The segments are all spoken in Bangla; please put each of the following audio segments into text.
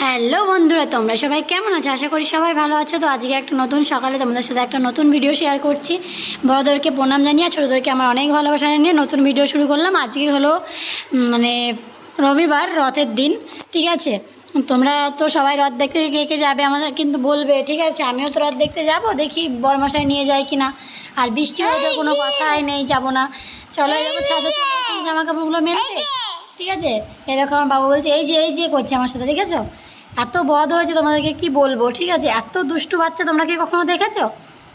হ্যালো বন্ধুরা তোমরা সবাই কেমন আছো? আশা করি সবাই ভালো আছো। তো আজকে একটা নতুন সকালে তোমাদের সাথে একটা নতুন ভিডিও শেয়ার করছি। বড়োদেরকে প্রণাম জানিয়ে আর ছোটোদেরকে আমার অনেক ভালোবাসা জানিয়ে নতুন ভিডিও শুরু করলাম। আজকে হলো মানে রবিবার রথের দিন ঠিক আছে? তোমরা তো সবাই রথ দেখতে কে কে যাবে আমাদের কিন্তু বলবে ঠিক আছে? আমিও তো রথ দেখতে যাব দেখি বরমাসায় নিয়ে যাই কি না আর বৃষ্টি হলে কোনো কথাই নেই যাব না। চলো এরকম ছাদে জামা কাপড়গুলো মেলতে। ঠিক আছে? এরকম আমার বাবা বলছে, এই যে এই যে করছে আমার সাথে ঠিক আছে এত বদ হয়েছে তোমাদেরকে, কি বলব? ঠিক আছে? এত দুষ্টু বাচ্চা তোমরা কি কখনো দেখেছ?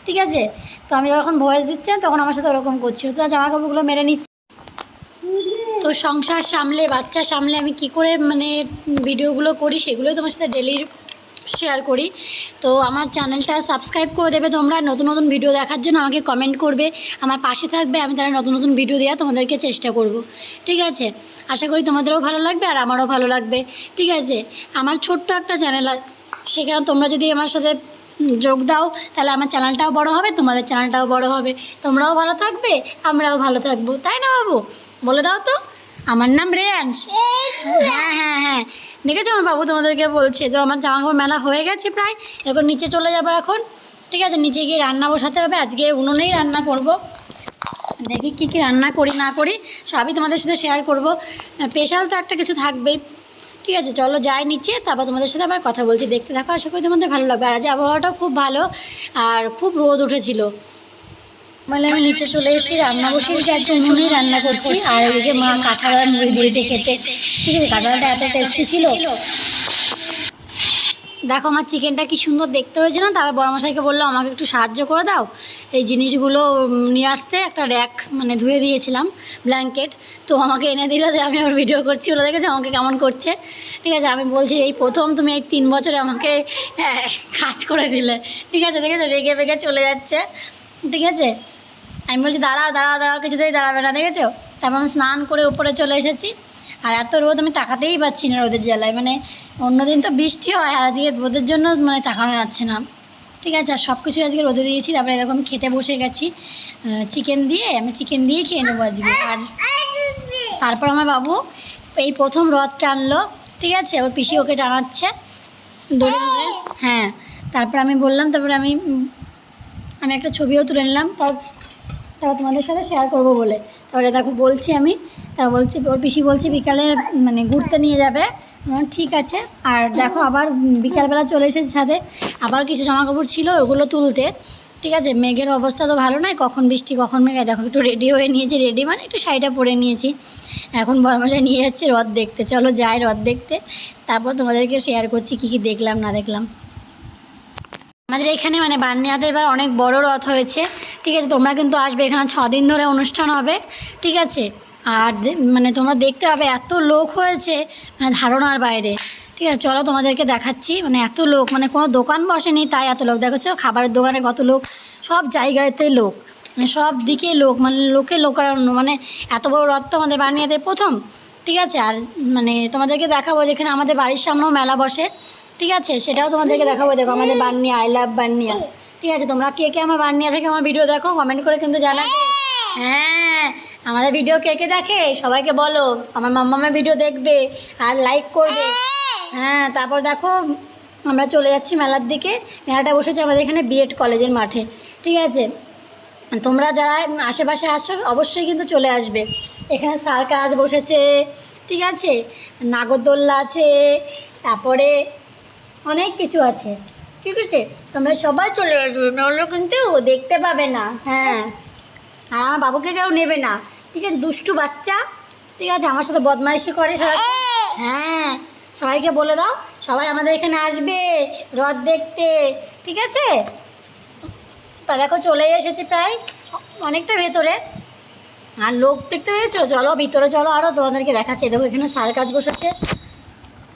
ঠিক আছে? তো আমি যখন ভয়েস দিচ্ছেন তখন আমার সাথে ওরকম করছি তো জামা কাপড়গুলো মেরে নিচ্ছে। তো সংসার সামলে, বাচ্চা সামলে আমি কি করে মানে ভিডিওগুলো করি, সেগুলোই তোমার সাথে ডেলি শেয়ার করি। তো আমার চ্যানেলটা সাবস্ক্রাইব করে দেবে তোমরা, নতুন নতুন ভিডিও দেখার জন্য আমাকে কমেন্ট করবে। আমার পাশে থাকবে, আমি তারা নতুন নতুন ভিডিও দেওয়া তোমাদেরকে চেষ্টা করব। ঠিক আছে? আশা করি তোমাদেরও ভালো লাগবে আর আমারও ভালো লাগবে। ঠিক আছে? আমার ছোট্ট একটা চ্যানেল সেখানে তোমরা যদি আমার সাথে যোগ দাও, তাহলে আমার চ্যানেলটাও বড় হবে, তোমাদের চ্যানেলটাও বড় হবে। তোমরাও ভালো থাকবে, আমরাও ভালো থাকব। তাই না বাবু? বলে দাও তো। আমার নাম রেয়াংশ হ্যাঁ হ্যাঁ হ্যাঁ। দেখেছ আমার বাবু তোমাদেরকে বলছে, তো আমার জামা কাপড় মেলা হয়ে গেছে প্রায়। এখন নিচে চলে যাব এখন। ঠিক আছে, নিচে গিয়ে রান্না বসাতে হবে। আজকে উনুনেই রান্না করব। দেখি কী কী রান্না করি, না করি, সবই তোমাদের সাথে শেয়ার করব। স্পেশাল তো একটা কিছু থাকবেই। ঠিক আছে, চলো যাই নিচে, তারপর তোমাদের সাথে আবার কথা বলছি। দেখতে থাকো, আশা করি তোমাদের ভালো লাগবে। আর আজ আবহাওয়াটাও খুব ভালো, আর খুব রোদ উঠেছিল। মানে আমি নিচে চলে এসেছি রান্না বসিয়েছি আজকে উনুনেই রান্না করছি আর ওইদিকে মা কাঁঠাল মুড়ি দিয়েছে খেতে। ঠিক আছে কাঁঠালটা এত টেস্টি ছিল। দেখো আমার চিকেনটা কি সুন্দর দেখতে হয়েছে না তারপর বড়মশাইকে বলল আমাকে একটু সাহায্য করে দাও। এই জিনিসগুলো নিয়ে আসতে একটা র্যাক মানে ধুয়ে দিয়েছিলাম ব্ল্যাঙ্কেট তো আমাকে এনে দিল যে আমি আমার ভিডিও করছি ওরা দেখেছে আমাকে কেমন করছে। ঠিক আছে আমি বলছি এই প্রথম তুমি এই তিন বছরে আমাকে আহ, কাজ করে দিলে। ঠিক আছে দেখেছ রেগে বেগে চলে যাচ্ছে। ঠিক আছে? আমি বলছি, দাঁড়াও দাঁড়াও দাঁড়াও, কিছুতেই দাঁড়াবে না, দেখেছ? তারপর আমি স্নান করে উপরে চলে এসেছি। আর এত রোদ আমি তাকাতেই পাচ্ছি না রোদের জ্বালায়। মানে অন্যদিন তো বৃষ্টি হয়, আর আজকে রোদের জন্য মানে তাকানো যাচ্ছে না। ঠিক আছে, আর সব কিছু আজকে রোদে দিয়েছি। তারপরে এরকম খেতে বসে গেছি। চিকেন দিয়ে, আমি চিকেন দিয়ে খেয়ে নেব আজকে। আর তারপর আমার বাবু এই প্রথম রথ টানলো ঠিক আছে, ওর পিসি ওকে টানাচ্ছে। দৌড়ে দৌড়ে হ্যাঁ তারপর আমি বললাম, তারপরে আমি আমি একটা ছবিও তুলে নিলাম। তাও তারপর তোমাদের সাথে শেয়ার করব বলে। তাহলে দেখো বলছি আমি, তা বলছি, ওর পিসি বলছি বিকালে মানে ঘুরতে নিয়ে যাবে। ঠিক আছে। আর দেখো আবার বিকালবেলা চলে এসেছি ছাদে। আবার কিছু জামা কাপড় ছিল, ওগুলো তুলতে। ঠিক আছে, মেঘের অবস্থা তো ভালো নয়, কখন বৃষ্টি, কখন মেঘ। দেখো একটু রেডি হয়ে নিয়েছি রেডি মানে একটু শাড়িটা পরে নিয়েছি। এখন বড়মশাই নিয়ে যাচ্ছে রথ দেখতে। চলো যাই রথ দেখতে। তারপর তোমাদেরকে শেয়ার করছি, কী কী দেখলাম, না দেখলাম। আমাদের এখানে মানে বান্নিয়াতে এবার অনেক বড় রথ হয়েছে। ঠিক আছে, তোমরা কিন্তু আসবে এখানে দিন ধরে অনুষ্ঠান হবে। ঠিক আছে, আর মানে তোমরা দেখতে পাবে এত লোক হয়েছে মানে ধারণার বাইরে। ঠিক আছে, চলো তোমাদেরকে দেখাচ্ছি মানে এত লোক মানে কোনো দোকান বসেনি, তাই এত লোক। দেখেছ খাবারের দোকানে কত লোক, সব জায়গাতে লোক। মানে সব দিকে লোক মানে লোকে লোকারণ্য মানে এত বড় রথ তো আমাদের বানিয়াতে প্রথম। ঠিক আছে, আর মানে তোমাদেরকে দেখাবো যেখানে আমাদের বাড়ির সামনেও মেলা বসে। ঠিক আছে? সেটাও তোমাদেরকে দেখাবো। দেখো, আমাদের বান্নিয়া আই লাভ বান্নিয়া ঠিক আছে, তোমরা কে কে আমার বান্নিয়া থেকে আমার ভিডিও দেখো কমেন্ট করে কিন্তু জানাবে। হ্যাঁ আমাদের ভিডিও কে কে দেখে? সবাইকে বলো, আমার মাম্মামের ভিডিও দেখবে, আর লাইক করবে। হ্যাঁ তারপর দেখো, আমরা চলে যাচ্ছি মেলার দিকে। মেলাটা বসেছে আমাদের এখানে বিএড কলেজের মাঠে। ঠিক আছে? তোমরা যারা আশেপাশে আসছো, অবশ্যই কিন্তু চলে আসবে। এখানে সার্কাস বসেছে। ঠিক আছে? নাগরদোল্লা আছে। তারপরে অনেক কিছু আছে। ঠিক আছে? তোমরা সবাই চলে আসবে, নাহলে কিন্তু দেখতে পাবে না। হ্যাঁ। আর আমার বাবুকে কেউ নেবে না। ঠিক আছে? দুষ্টু বাচ্চা। ঠিক আছে? আমার সাথে বদমাইশি করে সবাই। হ্যাঁ। সবাইকে বলে দাও, সবাই আমাদের এখানে আসবে রথ দেখতে। ঠিক আছে? তা দেখো চলে এসেছি প্রায় অনেকটা ভেতরে। আর লোক দেখতে পেয়েছ? চলো, ভিতরে চলো। আরও তোমাদেরকে দেখাচ্ছে। দেখো, এখানে সার কাজ বসেছে।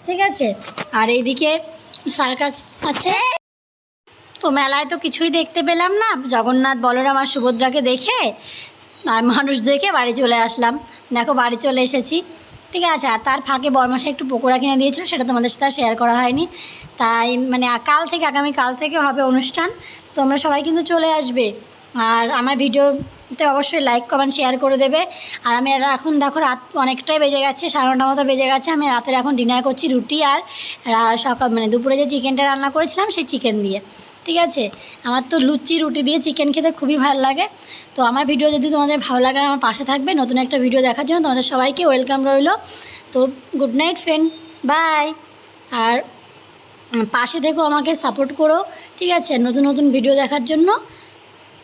ঠিক আছে? আর এইদিকে সার্কাস আছে? তো মেলায় তো কিছুই দেখতে পেলাম না। জগন্নাথ, বলরাম আর সুভদ্রাকে দেখে আর মানুষ দেখে বাড়ি চলে আসলাম। দেখো, বাড়ি চলে এসেছি। ঠিক আছে, আর তার ফাঁকে বরমাসে একটু পকোড়া কিনে দিয়েছিল, সেটা তোমাদের সাথে শেয়ার করা হয়নি। তাই মানে কাল থেকে আগামী কাল থেকে হবে অনুষ্ঠান। তোমরা সবাই কিন্তু চলে আসবে। আর আমার ভিডিওতে অবশ্যই লাইক কমেন্ট শেয়ার করে দেবে। আর আমি এখন দেখো রাত অনেকটাই বেজে গেছে, সাড়ে নটা মতো বেজে গেছে। আমি রাতের এখন ডিনার করছি রুটি আর সকাল মানে দুপুরে যে চিকেনটা রান্না করেছিলাম সেই চিকেন দিয়ে, ঠিক আছে? আমার তো লুচি, রুটি দিয়ে চিকেন খেতে খুবই ভালো লাগে। তো আমার ভিডিও যদি তোমাদের ভালো লাগে, আমার পাশে থাকবে। নতুন একটা ভিডিও দেখার জন্য তোমাদের সবাইকে ওয়েলকাম রইল। তো গুড নাইট ফ্রেন্ড বাই আর পাশে থেকেও আমাকে সাপোর্ট করো, ঠিক আছে? নতুন নতুন ভিডিও দেখার জন্য।